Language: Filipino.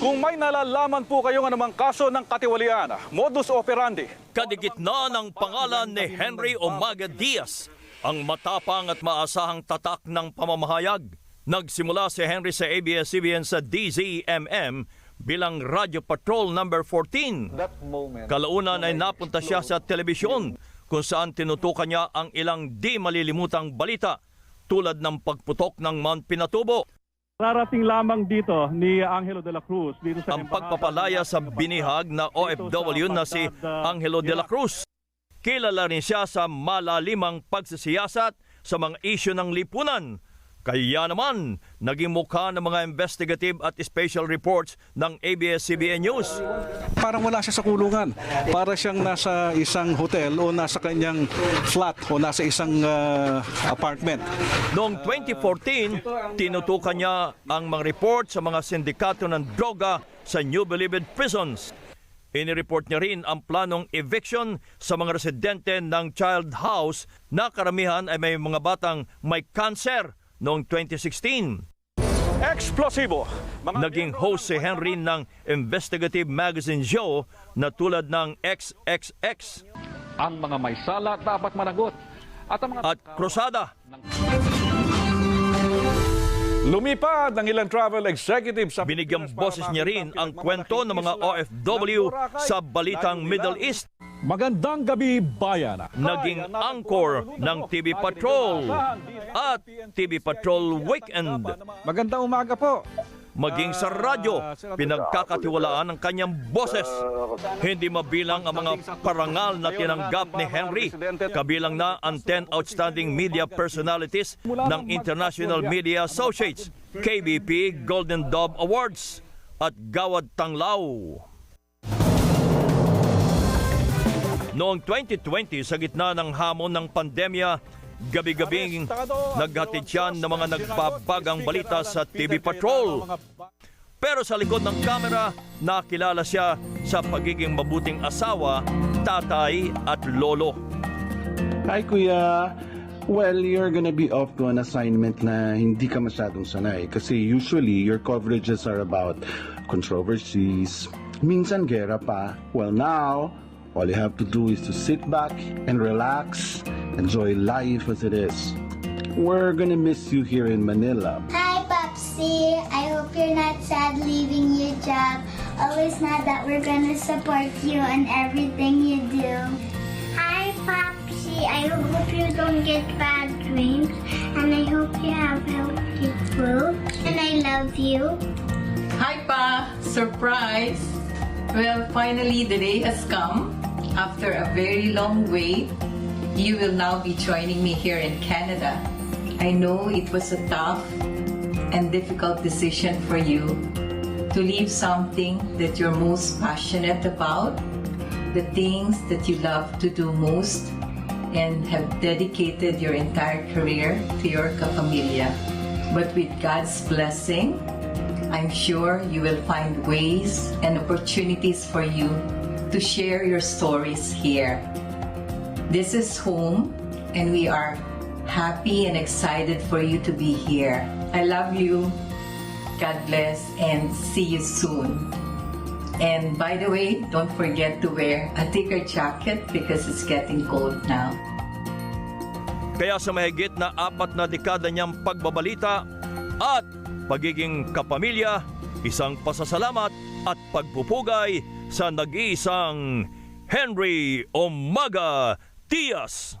Kung may nalalaman po kayong anumang kaso ng katiwalian, modus operandi, Kadigit na ng pangalan ni Henry Omaga Diaz, ang matapang at maasahang tatak ng pamamahayag. Nagsimula si Henry sa ABS-CBN sa DZMM bilang Radio Patrol number 14. Kalaunan ay napunta siya sa telebisyon kung saan tinutukan niya ang ilang di malilimutang balita tulad ng pagputok ng Mount Pinatubo, Rarating lamang dito ni Angelo de la Cruz dito sa ang pagpapalaya sa binihag na OFW na si Angelo de la Cruz. Kilala rin siya sa malalimang pagsisiyasat sa mga isyu ng lipunan. Kaya naman, naging mukha ng mga investigative at special reports ng ABS-CBN News. parang wala siya sa kulungan. Para siyang nasa isang hotel o nasa kanyang flat o nasa isang ah, apartment. Noong 2014, tinutukan niya ang mga report sa mga sindikato ng droga sa New Bilibid prisons. Inireport niya rin ang planong eviction sa mga residente ng child house na karamihan ay may mga batang may cancer noong 2016. Eksplosibo! Mga Naging host si Henry ng investigative magazine show na tulad ng XXX Ang mga may sala dapat managot. At ang mga at Cruzada. lumipad ng ilang travel executives sa Binigyang boses niya rin ang kwento ng mga OFW sa balitang Middle East. Magandang gabi, bayan. Naging anchor ng TV Patrol at TV Patrol Weekend. Magandang umaga po. Maging sa radyo, pinagkakatiwalaan ng kanyang boses. Hindi mabilang ang mga parangal na tinanggap ni Henry, kabilang na ang 10 outstanding media personalities ng International Media Associates, KBP Golden Dove Awards at Gawad Tanglaw. Noong 2020, sa gitna ng hamon ng pandemya, gabi-gabing naghatid siya ng mga nagbabagang balita sa TV Patrol. Pero sa likod ng kamera, nakilala siya sa pagiging mabuting asawa, tatay at lolo. Hi Kuya! Well, you're gonna be off to an assignment na hindi ka masyadong sanay kasi usually your coverages are about controversies, minsan gera pa. Well now, all you have to do is to sit back and relax, enjoy life as it is. We're gonna miss you here in Manila. Hi, Popsy. I hope you're not sad leaving your job. Always know that we're gonna support you in everything you do. Hi, Popsy. I hope you don't get bad dreams. And I hope you have healthy food. And I love you. Hi Pa! Surprise! Well, finally the day has come. After a very long wait, you will now be joining me here in Canada. I know it was a tough and difficult decision for you to leave something that you're most passionate about, the things that you love to do most, and have dedicated your entire career to your kapamilya. But with God's blessing, I'm sure you will find ways and opportunities for you to share your stories here. This is home, and we are happy and excited for you to be here. I love you. God bless, and see you soon. And by the way, don't forget to wear a thicker jacket because it's getting cold now. Kaya sa mahigit na apat na dekada niyang pagbabalita at pagiging kapamilya, isang pasasalamat at pagpupugay sa nag-iisang Henry Omaga Diaz.